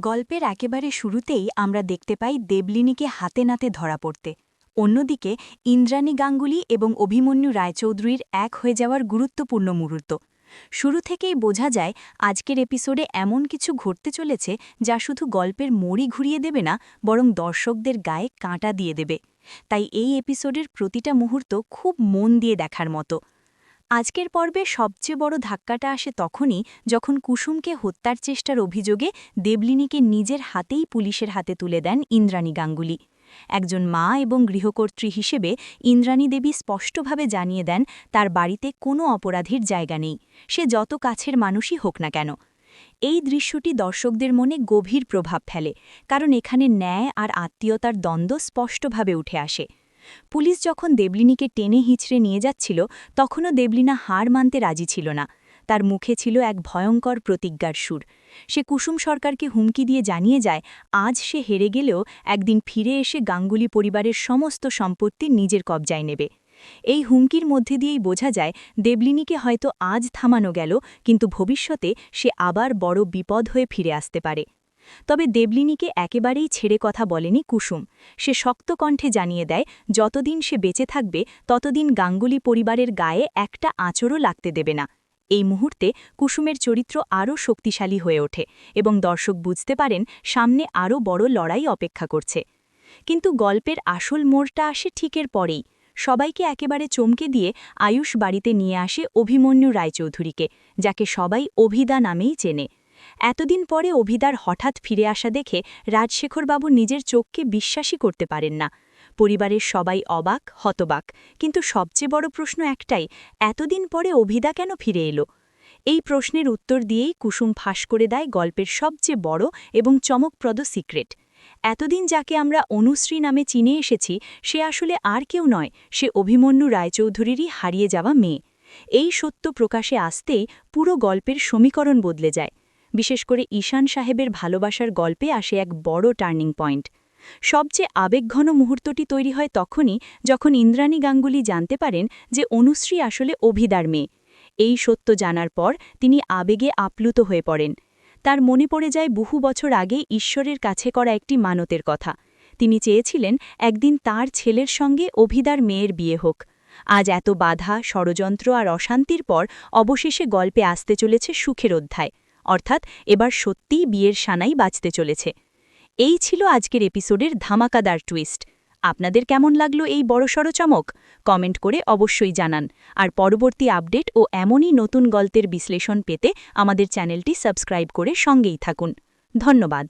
গল্পের একেবারে শুরুতেই আমরা দেখতে পাই দেবলিনীকে হাতে নাতে ধরা পড়তে। অন্যদিকে ইন্দ্রাণী গাঙ্গুলি এবং অভিমন্যু রায়চৌধুরীর এক হয়ে যাওয়ার গুরুত্বপূর্ণ মুহূর্ত। শুরু থেকেই বোঝা যায় আজকের এপিসোডে এমন কিছু ঘটতে চলেছে যা শুধু গল্পের মড়ি ঘুরিয়ে দেবে না, বরং দর্শকদের গায়ে কাঁটা দিয়ে দেবে। তাই এই এপিসোডের প্রতিটা মুহূর্ত খুব মন দিয়ে দেখার মতো। আজকের পর্বে সবচেয়ে বড় ধাক্কাটা আসে তখনই যখন কুসুমকে হত্যার চেষ্টার অভিযোগে দেবলিনীকে নিজের হাতেই পুলিশের হাতে তুলে দেন ইন্দ্রাণী গাঙ্গুলি। একজন মা এবং গৃহকর্ত্রী হিসেবে ইন্দ্রাণী দেবী স্পষ্টভাবে জানিয়ে দেন তার বাড়িতে কোনো অপরাধীর জায়গা নেই, সে যত কাছের মানুষই হোক না কেন। এই দৃশ্যটি দর্শকদের মনে গভীর প্রভাব ফেলে, কারণ এখানে ন্যায় আর আত্মীয়তার দ্বন্দ্ব স্পষ্টভাবে উঠে আসে। পুলিশ যখন দেবলিনীকে টেনে হিঁচড়ে নিয়ে যাচ্ছিল, তখনও দেবলিনা হার মানতে রাজি ছিল না। তার মুখে ছিল এক ভয়ঙ্কর প্রতিজ্ঞার সুর। সে কুসুম সরকারকে হুমকি দিয়ে জানিয়ে যায়, আজ সে হেরে গেলেও একদিন ফিরে এসে গাঙ্গুলি পরিবারের সমস্ত সম্পত্তি নিজের কবজায় নেবে। এই হুমকির মধ্যে দিয়েই বোঝা যায়, দেবলিনীকে হয়তো আজ থামানো গেল, কিন্তু ভবিষ্যতে সে আবার বড় বিপদ হয়ে ফিরে আসতে পারে। তবে দেবলিনীকে একেবারেই ছেড়ে কথা বলেনি কুসুম। সে শক্ত কণ্ঠে জানিয়ে দেয়, যতদিন সে বেঁচে থাকবে, ততদিন গাঙ্গুলি পরিবারের গায়ে একটা আঁচড়ও লাগতে দেবে না। এই মুহূর্তে কুসুমের চরিত্র আরও শক্তিশালী হয়ে ওঠে এবং দর্শক বুঝতে পারেন, সামনে আরও বড় লড়াই অপেক্ষা করছে। কিন্তু গল্পের আসল মোড়টা আসে ঠিকের পরেই। সবাইকে একেবারে চমকে দিয়ে আয়ুষ বাড়িতে নিয়ে আসে অভিমন্যু রায়চৌধুরীকে, যাকে সবাই অভিদা নামেই চেনে। এতদিন পরে অভিদার হঠাৎ ফিরে আসা দেখে রাজশেখরবাবু নিজের চোখকে বিশ্বাসই করতে পারেন না। পরিবারের সবাই অবাক, হতবাক। কিন্তু সবচেয়ে বড় প্রশ্ন একটাই, এতদিন পরে অভিদা কেন ফিরে এলো? এই প্রশ্নের উত্তর দিয়েই কুসুম ফাঁস করে দেয় গল্পের সবচেয়ে বড় এবং চমকপ্রদ সিক্রেট। এতদিন যাকে আমরা অনুশ্রী নামে চিনে এসেছি, সে আসলে আর কেউ নয়, সে অভিমন্যু রায়চৌধুরীরই হারিয়ে যাওয়া মেয়ে। এই সত্য প্রকাশে আসতেই পুরো গল্পের সমীকরণ বদলে যায়। বিশেষ করে ঈশান সাহেবের ভালোবাসার গল্পে আসে এক বড় টার্নিং পয়েন্ট। সবচেয়ে আবেগঘন মুহূর্তটি তৈরি হয় তখনই যখন ইন্দ্রাণী গাঙ্গুলি জানতে পারেন যে অনুশ্রী আসলে অভিদার মেয়ে। এই সত্য জানার পর তিনি আবেগে আপ্লুত হয়ে পড়েন। তার মনে পড়ে যায় বহু বছর আগে ঈশ্বরের কাছে করা একটি মানতের কথা। তিনি চেয়েছিলেন একদিন তার ছেলের সঙ্গে অভিদার মেয়ের বিয়ে হোক। আজ এত বাধা, ষড়যন্ত্র আর অশান্তির পর অবশেষে গল্পে আসতে চলেছে সুখের অধ্যায়। অর্থাৎ এবার সত্যিই বিয়ের সানাই বাঁচতে চলেছে। এই ছিল আজকের এপিসোডের ধামাকাদার টুইস্ট। আপনাদের কেমন লাগল এই বড়সড় চমক? কমেন্ট করে অবশ্যই জানান। আর পরবর্তী আপডেট ও এমনই নতুন গল্পের বিশ্লেষণ পেতে আমাদের চ্যানেলটি সাবস্ক্রাইব করে সঙ্গেই থাকুন। ধন্যবাদ।